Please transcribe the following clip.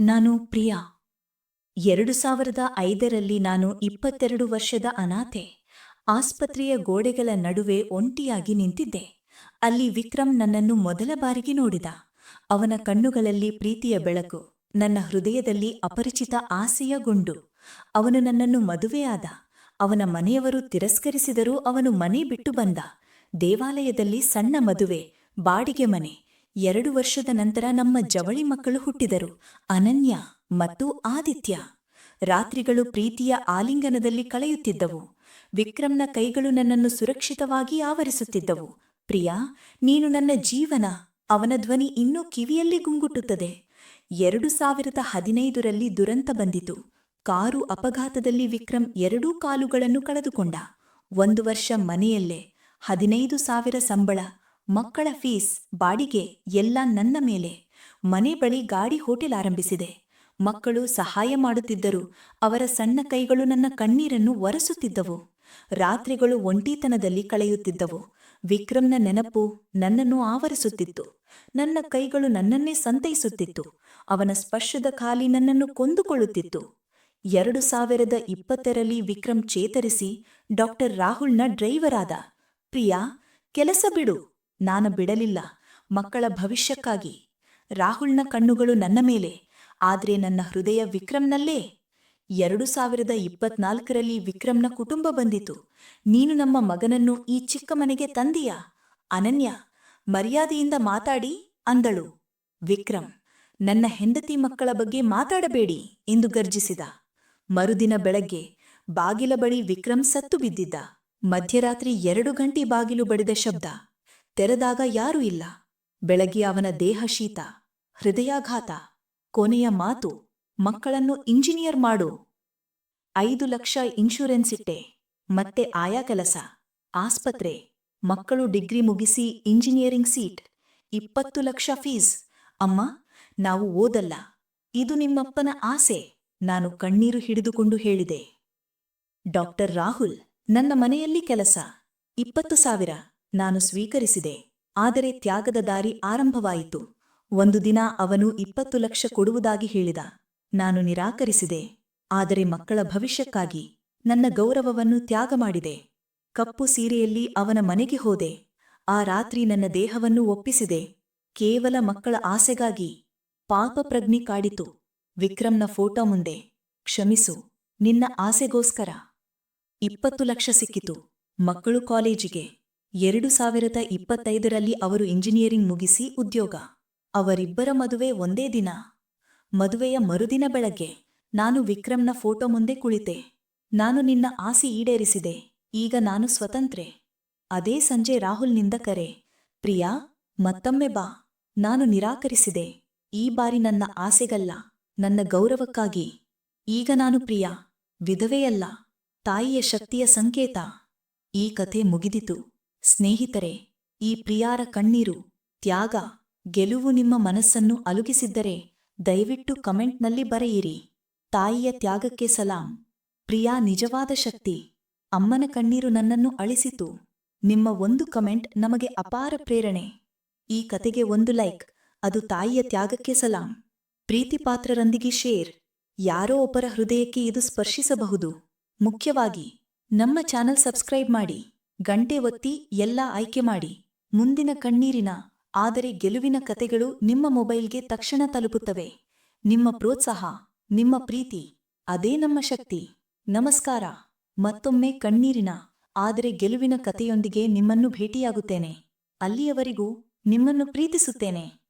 ನಾನು ಪ್ರಿಯಾ. ಎರಡು ಸಾವಿರದ ಐದರಲ್ಲಿ ನಾನು ಇಪ್ಪತ್ತೆರಡು ವರ್ಷದ ಅನಾಥೆ. ಆಸ್ಪತ್ರೆಯ ಗೋಡೆಗಳ ನಡುವೆ ಒಂಟಿಯಾಗಿ ನಿಂತಿದ್ದೆ. ಅಲ್ಲಿ ವಿಕ್ರಮ್ ನನ್ನನ್ನು ಮೊದಲ ಬಾರಿಗೆ ನೋಡಿದ. ಅವನ ಕಣ್ಣುಗಳಲ್ಲಿ ಪ್ರೀತಿಯ ಬೆಳಕು, ನನ್ನ ಹೃದಯದಲ್ಲಿ ಅಪರಿಚಿತ ಆಸೆಯ ಗುಂಡು. ಅವನು ನನ್ನನ್ನು ಮದುವೆಯಾದ ಅವನ ಮನೆಯವರು ತಿರಸ್ಕರಿಸಿದರೂ ಅವನು ಮನೆ ಬಿಟ್ಟು ಬಂದ. ದೇವಾಲಯದಲ್ಲಿ ಸಣ್ಣ ಮದುವೆ, ಬಾಡಿಗೆ ಮನೆ. ಎರಡು ವರ್ಷದ ನಂತರ ನಮ್ಮ ಜವಳಿ ಮಕ್ಕಳು ಹುಟ್ಟಿದರು, ಅನನ್ಯ ಮತ್ತು ಆದಿತ್ಯ. ರಾತ್ರಿಗಳು ಪ್ರೀತಿಯ ಆಲಿಂಗನದಲ್ಲಿ ಕಳೆಯುತ್ತಿದ್ದವು. ವಿಕ್ರಮ್ನ ಕೈಗಳು ನನ್ನನ್ನು ಸುರಕ್ಷಿತವಾಗಿ ಆವರಿಸುತ್ತಿದ್ದವು. ಪ್ರಿಯಾ, ನೀನು ನನ್ನ ಜೀವನ, ಅವನ ಧ್ವನಿ ಇನ್ನೂ ಕಿವಿಯಲ್ಲಿ ಗುಂಗುಟ್ಟುತ್ತದೆ. ಎರಡು ಸಾವಿರದ ಹದಿನೈದರಲ್ಲಿ ದುರಂತ ಬಂದಿತು. ಕಾರು ಅಪಘಾತದಲ್ಲಿ ವಿಕ್ರಮ್ ಎರಡೂ ಕಾಲುಗಳನ್ನು ಕಳೆದುಕೊಂಡ. ಒಂದು ವರ್ಷ ಮನೆಯಲ್ಲೇ, ಹದಿನೈದು ಸಾವಿರ ಸಂಬಳ ಮಕ್ಕಳ ಫೀಸ್ ಬಾಡಿಗೆ ಎಲ್ಲ ನನ್ನ ಮೇಲೆ. ಮನೆ ಬಳಿ ಗಾಡಿ ಹೋಟೆಲ್ ಆರಂಭಿಸಿದೆ. ಮಕ್ಕಳು ಸಹಾಯ ಮಾಡುತ್ತಿದ್ದರು. ಅವರ ಸಣ್ಣ ಕೈಗಳು ನನ್ನ ಕಣ್ಣೀರನ್ನು ಒರೆಸುತ್ತಿದ್ದವು. ರಾತ್ರಿಗಳು ಒಂಟಿತನದಲ್ಲಿ ಕಳೆಯುತ್ತಿದ್ದವು. ವಿಕ್ರಮ್ನ ನೆನಪು ನನ್ನನ್ನು ಆವರಿಸುತ್ತಿತ್ತು. ನನ್ನ ಕೈಗಳು ನನ್ನನ್ನೇ ಸಂತೈಸುತ್ತಿತ್ತು. ಅವನ ಸ್ಪರ್ಶದ ಖಾಲಿ ನನ್ನನ್ನು ಕೊಂದುಕೊಳ್ಳುತ್ತಿತ್ತು. ಎರಡು ಸಾವಿರದ ಇಪ್ಪತ್ತರಲ್ಲಿ ವಿಕ್ರಮ್ ಚೇತರಿಸಿ ಡಾಕ್ಟರ್ ರಾಹುಲ್ನ ಡ್ರೈವರ್ ಆದ. ಪ್ರಿಯಾ, ಕೆಲಸ ಬಿಡು. ನಾನು ಬಿಡಲಿಲ್ಲ. ಮಕ್ಕಳ ಭವಿಷ್ಯಕ್ಕಾಗಿ. ರಾಹುಲ್ನ ಕಣ್ಣುಗಳು ನನ್ನ ಮೇಲೆ. ಆದ್ರೆ ನನ್ನ ಹೃದಯ ವಿಕ್ರಮ್ನಲ್ಲೇ. ಎರಡು ಸಾವಿರದ ಇಪ್ಪತ್ನಾಲ್ಕರಲ್ಲಿ ವಿಕ್ರಮ್ನ ಕುಟುಂಬ ಬಂದಿತು. ನೀನು ನಮ್ಮ ಮಗನನ್ನು ಈ ಚಿಕ್ಕ ಮನೆಗೆ ತಂದೀಯ? ಅನನ್ಯ, ಮರ್ಯಾದೆಯಿಂದ ಮಾತಾಡಿ, ಅಂದಳು. ವಿಕ್ರಮ್, ನನ್ನ ಹೆಂಡತಿ ಮಕ್ಕಳ ಬಗ್ಗೆ ಮಾತಾಡಬೇಡಿ, ಎಂದು ಗರ್ಜಿಸಿದ. ಮರುದಿನ ಬೆಳಗ್ಗೆ, ಬಾಗಿಲ ಬಳಿ ವಿಕ್ರಮ್ ಸತ್ತು ಬಿದ್ದಿದ್ದ. ಮಧ್ಯರಾತ್ರಿ ಎರಡು ಗಂಟೆ ಬಾಗಿಲು ಬಡಿದ ಶಬ್ದ. ತೆರೆದಾಗ ಯಾರೂ ಇಲ್ಲ. ಬೆಳಗ್ಗೆ ಅವನ ದೇಹ ಶೀತ, ಹೃದಯಾಘಾತ, ಕೊನೆಯ ಮಾತು, ಮಕ್ಕಳನ್ನು ಇಂಜಿನಿಯರ್ ಮಾಡು. ಐದು ಲಕ್ಷ ಇನ್ಶೂರೆನ್ಸ್ ಇಟ್ಟೆ, ಮತ್ತೆ ಆಯಾ ಕೆಲಸ, ಆಸ್ಪತ್ರೆ, ಮಕ್ಕಳು ಡಿಗ್ರಿ ಮುಗಿಸಿ ಇಂಜಿನಿಯರಿಂಗ್ ಸೀಟ್, ಇಪ್ಪತ್ತು ಲಕ್ಷ ಫೀಸ್. ಅಮ್ಮ, ನಾವು ಓದಲ್ಲ, ಇದು ನಿಮ್ಮಪ್ಪನ ಆಸೆ, ನಾನು ಕಣ್ಣೀರು ಹಿಡಿದುಕೊಂಡು ಹೇಳಿದೆ. ಡಾಕ್ಟರ್ ರಾಹುಲ್, ನನ್ನ ಮನೆಯಲ್ಲಿ ಕೆಲಸ, ಇಪ್ಪತ್ತು ಸಾವಿರ. ನಾನು ಸ್ವೀಕರಿಸಿದೆ. ಆದರೆ ತ್ಯಾಗದ ದಾರಿ ಆರಂಭವಾಯಿತು. ಒಂದು ದಿನ ಅವನು ಇಪ್ಪತ್ತು ಲಕ್ಷ ಕೊಡುವುದಾಗಿ ಹೇಳಿದ. ನಾನು ನಿರಾಕರಿಸಿದೆ. ಆದರೆ ಮಕ್ಕಳ ಭವಿಷ್ಯಕ್ಕಾಗಿ ನನ್ನ ಗೌರವವನ್ನು ತ್ಯಾಗ ಮಾಡಿದೆ. ಕಪ್ಪು ಸೀರೆಯಲ್ಲಿ ಅವನ ಮನೆಗೆ ಹೋದೆ. ಆ ರಾತ್ರಿ ನನ್ನ ದೇಹವನ್ನು ಒಪ್ಪಿಸಿದೆ. ಕೇವಲ ಮಕ್ಕಳ ಆಸೆಗಾಗಿ ಪಾಪ ಪ್ರಜ್ಞೆ ಕಾಡಿತು. ವಿಕ್ರಮ್ನ ಫೋಟೋ ಮುಂದೆ, ಕ್ಷಮಿಸು, ನಿನ್ನ ಆಸೆಗೋಸ್ಕರ. ಇಪ್ಪತ್ತು ಲಕ್ಷ ಸಿಕ್ಕಿತು. ಮಕ್ಕಳು ಕಾಲೇಜಿಗೆ. ಎರಡು ಸಾವಿರದ ಇಪ್ಪತ್ತೈದರಲ್ಲಿ ಅವರು ಇಂಜಿನಿಯರಿಂಗ್ ಮುಗಿಸಿ ಉದ್ಯೋಗ. ಅವರಿಬ್ಬರ ಮದುವೆ ಒಂದೇ ದಿನ. ಮದುವೆಯ ಮರುದಿನ ಬೆಳಗ್ಗೆ ನಾನು ವಿಕ್ರಮ್ನ ಫೋಟೋ ಮುಂದೆ ಕುಳಿತೆ. ನಾನು ನಿನ್ನ ಆಸೆ ಈಡೇರಿಸಿದೆ. ಈಗ ನಾನು ಸ್ವತಂತ್ರೆ. ಅದೇ ಸಂಜೆ ರಾಹುಲ್ನಿಂದ ಕರೆ. ಪ್ರಿಯಾ, ಮತ್ತೊಮ್ಮೆ ಬಾ. ನಾನು ನಿರಾಕರಿಸಿದೆ. ಈ ಬಾರಿ ನನ್ನ ಆಸೆಗಲ್ಲ. ನನ್ನ ಗೌರವಕ್ಕಾಗಿ. ಈಗ ನಾನು ಪ್ರಿಯಾ, ವಿಧವೆಯಲ್ಲ. ತಾಯಿಯ ಶಕ್ತಿಯ ಸಂಕೇತ. ಈ ಕಥೆ ಮುಗಿದಿತು. ಸ್ನೇಹಿತರೆ, ಈ ಪ್ರಿಯಾರ ಕಣ್ಣೀರು, ತ್ಯಾಗ, ಗೆಲುವು ನಿಮ್ಮ ಮನಸ್ಸನ್ನು ಅಲುಗಿಸಿದ್ದರೆ ದಯವಿಟ್ಟು ಕಮೆಂಟ್ನಲ್ಲಿ ಬರೆಯಿರಿ. ತಾಯಿಯ ತ್ಯಾಗಕ್ಕೆ ಸಲಾಂ. ಪ್ರಿಯಾ ನಿಜವಾದ ಶಕ್ತಿ. ಅಮ್ಮನ ಕಣ್ಣೀರು ನನ್ನನ್ನು ಅಳಿಸಿತು. ನಿಮ್ಮ ಒಂದು ಕಮೆಂಟ್ ನಮಗೆ ಅಪಾರ ಪ್ರೇರಣೆ. ಈ ಕತೆಗೆ ಒಂದು ಲೈಕ್, ಅದು ತಾಯಿಯ ತ್ಯಾಗಕ್ಕೆ ಸಲಾಂ. ಪ್ರೀತಿಪಾತ್ರರೊಂದಿಗೆ ಶೇರ್. ಯಾರೋ ಒಬ್ಬರ ಹೃದಯಕ್ಕೆ ಇದು ಸ್ಪರ್ಶಿಸಬಹುದು. ಮುಖ್ಯವಾಗಿ, ನಮ್ಮ ಚಾನಲ್ ಸಬ್ಸ್ಕ್ರೈಬ್ ಮಾಡಿ. ಗಂಟೆ ಒತ್ತಿ ಎಲ್ಲ ಆಯ್ಕೆ ಮಾಡಿ. ಮುಂದಿನ ಕಣ್ಣೀರಿನ, ಆದರೆ ಗೆಲುವಿನ ಕತೆಗಳು ನಿಮ್ಮ ಮೊಬೈಲ್ಗೆ ತಕ್ಷಣ ತಲುಪುತ್ತವೆ. ನಿಮ್ಮ ಪ್ರೋತ್ಸಾಹ, ನಿಮ್ಮ ಪ್ರೀತಿ, ಅದೇ ನಮ್ಮ ಶಕ್ತಿ. ನಮಸ್ಕಾರ. ಮತ್ತೊಮ್ಮೆ ಕಣ್ಣೀರಿನ, ಆದರೆ ಗೆಲುವಿನ ಕತೆಯೊಂದಿಗೆ ನಿಮ್ಮನ್ನು ಭೇಟಿಯಾಗುತ್ತೇನೆ. ಅಲ್ಲಿಯವರೆಗೂ ನಿಮ್ಮನ್ನು ಪ್ರೀತಿಸುತ್ತೇನೆ.